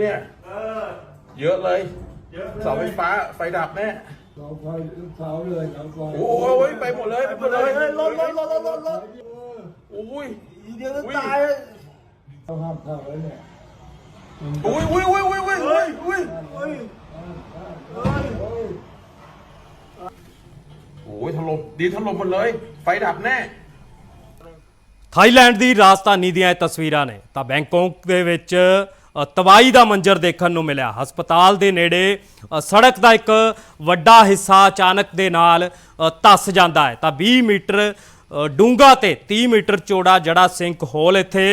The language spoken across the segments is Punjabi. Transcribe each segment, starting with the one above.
เนี่ย เออ เยอะเลย เยอะลย เสาไฟฟ้าไฟดับแน่ เสาไฟเสาเลยเสาไฟ โอ้ยไปหมดเลยไปหมดเลย เฮ้ยรถรถรถรถรถรถ โอ้ย อีเดียวจะตายเลย เขาห้ามเข้าไว้เนี่ย โอ้ยโอ้ยโอ้ยโอ้ยโอ้ยโอ้ยโอ้ย เฮ้ย เฮ้ย โอ้ยถล่มดีถล่มหมดเลย ไฟดับแน่ ਥਾਈਲੈਂਡ ਦੀ ਰਾਜਧਾਨੀ ਦੀਆਂ ਇਹ ਤਸਵੀਰਾਂ ਨੇ ਤਾਂ ਬੈਂਕਾਕ ਦੇ ਵਿੱਚ ਅ, ਤਬਾਹੀ ਦਾ ਮੰਜ਼ਰ ਦੇਖਣ ਨੂੰ ਮਿਲਿਆ। ਹਸਪਤਾਲ ਦੇ ਨੇੜੇ ਸੜਕ ਦਾ ਇੱਕ ਵੱਡਾ ਹਿੱਸਾ ਅਚਾਨਕ ਦੇ ਨਾਲ ਧੱਸ ਜਾਂਦਾ ਹੈ। ਤਾਂ 20 ਮੀਟਰ ਅ, ਡੂੰਘਾ ਤੇ 30 ਮੀਟਰ ਚੌੜਾ ਜਿਹੜਾ ਸਿੰਕ ਹੋਲ ਇੱਥੇ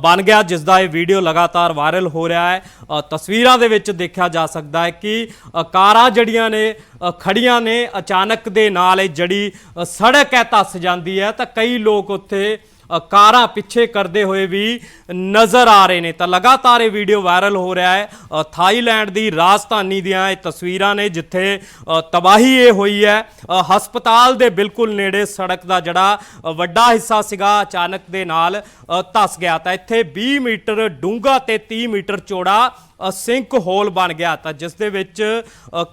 ਬਣ ਗਿਆ ਜਿਸ ਦਾ ਇਹ ਵੀਡੀਓ ਲਗਾਤਾਰ ਵਾਇਰਲ ਹੋ ਰਿਹਾ ਹੈ। ਤਸਵੀਰਾਂ ਦੇ ਵਿੱਚ ਦੇਖਿਆ ਜਾ ਸਕਦਾ ਹੈ ਕਿ ਕਾਰਾਂ ਜਿਹੜੀਆਂ ਨੇ ਅ, ਖੜੀਆਂ ਨੇ ਅਚਾਨਕ ਦੇ ਨਾਲ ਇਹ ਜਿਹੜੀ ਸੜਕ ਹੈ ਧੱਸ ਜਾਂਦੀ ਹੈ। ਤਾਂ ਕਈ ਲੋਕ ਉੱਥੇ ਕਾਰਾਂ ਪਿੱਛੇ ਕਰਦੇ ਹੋਏ ਵੀ ਨਜ਼ਰ ਆ ਰਹੇ ਨੇ। ਤਾਂ ਲਗਾਤਾਰ ਇਹ ਵੀਡੀਓ ਵਾਇਰਲ ਹੋ ਰਿਹਾ ਹੈ। ਥਾਈਲੈਂਡ ਦੀ ਰਾਜਧਾਨੀ ਦੀਆਂ ਇਹ ਤਸਵੀਰਾਂ ਨੇ ਜਿੱਥੇ ਤਬਾਹੀ ਇਹ ਹੋਈ ਹੈ। ਹਸਪਤਾਲ ਦੇ ਬਿਲਕੁਲ ਨੇੜੇ ਸੜਕ ਦਾ ਜਿਹੜਾ ਵੱਡਾ ਹਿੱਸਾ ਸੀਗਾ ਅਚਾਨਕ ਦੇ ਨਾਲ ਅ, ਧੱਸ ਗਿਆ। ਤਾਂ ਇੱਥੇ 20 ਮੀਟਰ ਡੂੰਘਾ ਤੇ 30 ਮੀਟਰ ਚੌੜਾ ਸਿੰਕ ਹੋਲ ਬਣ ਗਿਆ ਤਾਂ ਜਿਸ ਦੇ ਵਿੱਚ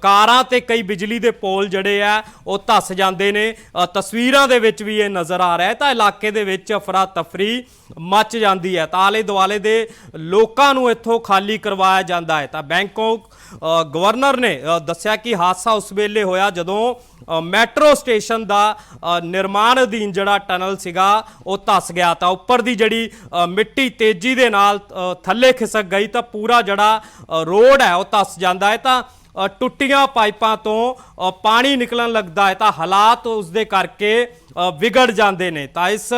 ਕਾਰਾਂ ਤੇ ਕਈ ਬਿਜਲੀ ਦੇ ਪੋਲ ਜਿਹੜੇ ਆ ਉਹ ਧੱਸ ਜਾਂਦੇ ਨੇ। ਤਸਵੀਰਾਂ ਦੇ ਵਿੱਚ ਵੀ ਇਹ ਨਜ਼ਰ ਆ ਰਿਹਾ ਹੈ ਤਾਂ ਇਲਾਕੇ ਦੇ ਵਿੱਚ ਅਫਰਾ ਤਫਰੀ ਮਚ ਜਾਂਦੀ ਹੈ। ਤਾਂ ਆਲੇ ਦੁਆਲੇ ਦੇ ਲੋਕਾਂ ਨੂੰ ਇੱਥੋਂ ਖਾਲੀ ਕਰਵਾਇਆ ਜਾਂਦਾ ਹੈ। ਤਾਂ ਬੈਂਕਾਕ ਅ, ਗਵਰਨਰ ਨੇ ਦੱਸਿਆ ਕਿ ਹਾਦਸਾ ਉਸ ਵੇਲੇ ਹੋਇਆ ਜਦੋਂ ਮੈਟਰੋ ਸਟੇਸ਼ਨ ਦਾ ਨਿਰਮਾਣ ਅਧੀਨ ਜਿਹੜਾ ਟਨਲ ਸੀਗਾ ਉਹ ਧੱਸ ਗਿਆ। ਤਾਂ ਉੱਪਰ ਦੀ ਜਿਹੜੀ ਮਿੱਟੀ ਤੇਜ਼ੀ ਦੇ ਨਾਲ ਥੱਲੇ ਖਿਸਕ ਗਈ ਤਾਂ ਪੂਰਾ ਜਿਹੜਾ ਅ, ਰੋਡ ਹੈ ਉਹ ਧੱਸ ਜਾਂਦਾ ਹੈ ਤਾਂ ਟੁੱਟੀਆਂ ਪਾਈਪਾਂ ਤੋਂ ਪਾਣੀ ਨਿਕਲਣ ਲੱਗਦਾ ਹੈ ਤਾਂ ਹਾਲਾਤ ਉਸ ਦੇ ਕਰਕੇ ਵਿਗੜ ਜਾਂਦੇ ਨੇ। ਤਾਂ ਇਸ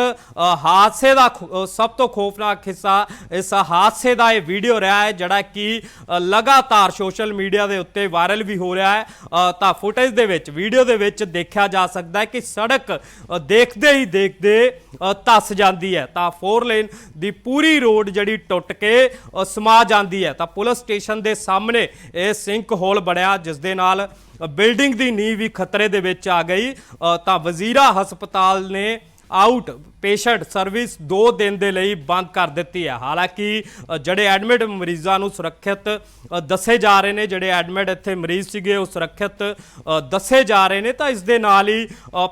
ਹਾਦਸੇ ਦਾ ਖੋ- ਸਭ ਤੋਂ ਖੋਫਨਾਕ ਹਿੱਸਾ ਇਸ ਹਾਦਸੇ ਦਾ ਇਹ ਵੀਡੀਓ ਰਿਹਾ ਹੈ ਜਿਹੜਾ ਕਿ ਲਗਾਤਾਰ ਸੋਸ਼ਲ ਮੀਡੀਆ ਦੇ ਉੱਤੇ ਵਾਇਰਲ ਵੀ ਹੋ ਰਿਹਾ ਹੈ। ਤਾਂ ਫੁਟੇਜ ਦੇ ਵਿੱਚ ਵੀਡੀਓ ਦੇ ਵਿੱਚ ਦੇਖਿਆ ਜਾ ਸਕਦਾ ਹੈ ਕਿ ਸੜਕ ਦੇਖਦੇ ਹੀ ਦੇਖਦੇ ਅ, ਧੱਸ ਜਾਂਦੀ ਹੈ। ਤਾਂ ਫੋਰ ਲੇਨ ਦੀ ਪੂਰੀ ਰੋਡ ਜਿਹੜੀ ਟੁੱਟ ਕੇ ਸਮਾ ਜਾਂਦੀ ਹੈ। ਤਾਂ ਪੁਲਿਸ ਸਟੇਸ਼ਨ ਦੇ ਸਾਹਮਣੇ ਇਹ ਸਿੰਕ ਹੋਲ ਬਣਿਆ ਜਿਸ ਦੇ ਨਾਲ ਬਿਲਡਿੰਗ ਦੀ ਨੀਂਹ ਵੀ ਖਤਰੇ ਦੇ ਵਿੱਚ ਆ ਗਈ। ਤਾਂ ਵਜ਼ੀਰਾ ਹਸਪਤਾਲ ਹਸਪਤਾਲ ਨੇ ਆਊਟ ਪੇਸ਼ੈਂਟ ਸਰਵਿਸ 2 ਦਿਨ ਦੇ ਲਈ ਬੰਦ ਕਰ ਦਿੱਤੀ ਹੈ। ਹਾਲਾਂਕਿ ਜਿਹੜੇ ਐਡਮਿਟ ਮਰੀਜ਼ਾਂ ਨੂੰ ਸੁਰੱਖਿਅਤ ਦੱਸੇ ਜਾ ਰਹੇ ਨੇ, ਜਿਹੜੇ ਐਡਮਿਟ ਇੱਥੇ ਮਰੀਜ਼ ਸੀਗੇ, ਉਹ ਸੁਰੱਖਿਅਤ ਦੱਸੇ ਜਾ ਰਹੇ ਨੇ, ਤਾਂ ਇਸ ਦੇ ਨਾਲ ਹੀ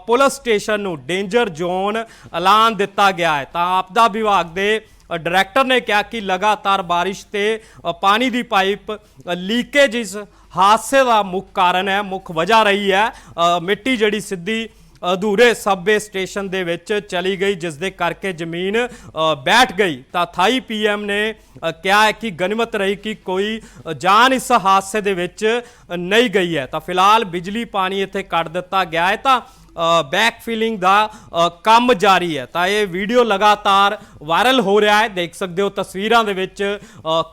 ਪੁਲਿਸ ਸਟੇਸ਼ਨ ਨੂੰ ਡੇਂਜਰ ਜ਼ੋਨ ਐਲਾਨ ਦਿੱਤਾ ਗਿਆ ਹੈ। ਤਾਂ ਆਪਦਾ ਵਿਭਾਗ ਦੇ ਡਾਇਰੈਕਟਰ ਨੇ ਕਿਹਾ ਕਿ ਲਗਾਤਾਰ ਬਾਰਿਸ਼ ਤੇ ਪਾਣੀ ਦੀ ਪਾਈਪ ਲੀਕੇਜ ਇਸ ਹਾਦਸੇ ਦਾ ਮੁੱਖ ਕਾਰਨ ਹੈ, ਮੁੱਖ ਵਜ੍ਹਾ ਰਹੀ ਹੈ। ਮਿੱਟੀ ਜਿਹੜੀ ਸਿੱਧੀ ਅਧੂਰੇ ਸਬਵੇ ਸਟੇਸ਼ਨ ਦੇ ਵਿੱਚ ਚਲੀ ਗਈ ਜਿਸ ਦੇ ਕਰਕੇ ਜ਼ਮੀਨ ਬੈਠ ਗਈ। ਤਾਂ ਥਾਈ ਪੀਐਮ ਨੇ ਕਿਹਾ ਹੈ ਕਿ ਗਨਿਮਤ ਰਹੀ ਕਿ ਕੋਈ ਜਾਨ ਇਸ ਹਾਦਸੇ ਦੇ ਵਿੱਚ ਨਹੀਂ ਗਈ ਹੈ। ਤਾਂ ਫਿਲਹਾਲ ਬਿਜਲੀ ਪਾਣੀ ਇੱਥੇ ਕੱਟ ਦਿੱਤਾ ਗਿਆ ਹੈ। ਤਾਂ ਬੈਕ ਫਿਲਿੰਗ ਦਾ ਕੰਮ ਜਾਰੀ ਹੈ। ਤਾਂ ਇਹ ਵੀਡੀਓ ਲਗਾਤਾਰ ਵਾਇਰਲ ਹੋ ਰਿਹਾ ਹੈ। ਦੇਖ ਸਕਦੇ ਹੋ ਤਸਵੀਰਾਂ ਦੇ ਵਿੱਚ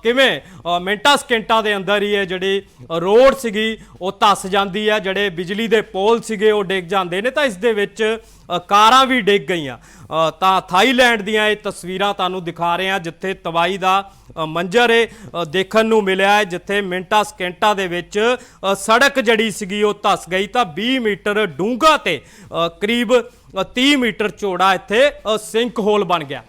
ਕਿਵੇਂ ਮਿੰਟਾਂ, ਸਕਿੰਟਾਂ ਦੇ ਅੰਦਰ ਹੀ ਇਹ ਜਿਹੜੀ ਰੋਡ ਸੀਗੀ, ਉਹ ਧੱਸ ਜਾਂਦੀ ਹੈ। ਜਿਹੜੇ ਬਿਜਲੀ ਦੇ ਪੋਲ ਸੀਗੇ, ਉਹ ਡਿੱਗ ਜਾਂਦੇ ਨੇ। ਤਾਂ ਇਸ ਦੇ ਵਿੱਚ ਕਾਰਾਂ ਵੀ ਡਿੱਗ ਗਈਆਂ। ਤਾਂ ਥਾਈਲੈਂਡ ਦੀਆਂ ਇਹ ਤਸਵੀਰਾਂ ਤੁਹਾਨੂੰ ਦਿਖਾ ਰਹੇ ਹਾਂ, ਜਿੱਥੇ ਤਬਾਈ ਦਾ ਮੰਜ਼ਰ ਇਹ ਦੇਖਣ ਨੂੰ ਮਿਲਿਆ ਹੈ ਜਿੱਥੇ ਮਿੰਟਾਂ ਸਕਿੰਟਾਂ ਦੇ ਵਿੱਚ ਸੜਕ ਜੜੀ ਸੀਗੀ ਉਹ ਧੱਸ ਗਈ। ਤਾਂ 20 ਮੀਟਰ ਡੂੰਘਾ ਤੇ ਕਰੀਬ ਅ, 30 ਮੀਟਰ ਚੌੜਾ ਇੱਥੇ ਸਿੰਕ ਹੋਲ ਬਣ ਗਿਆ।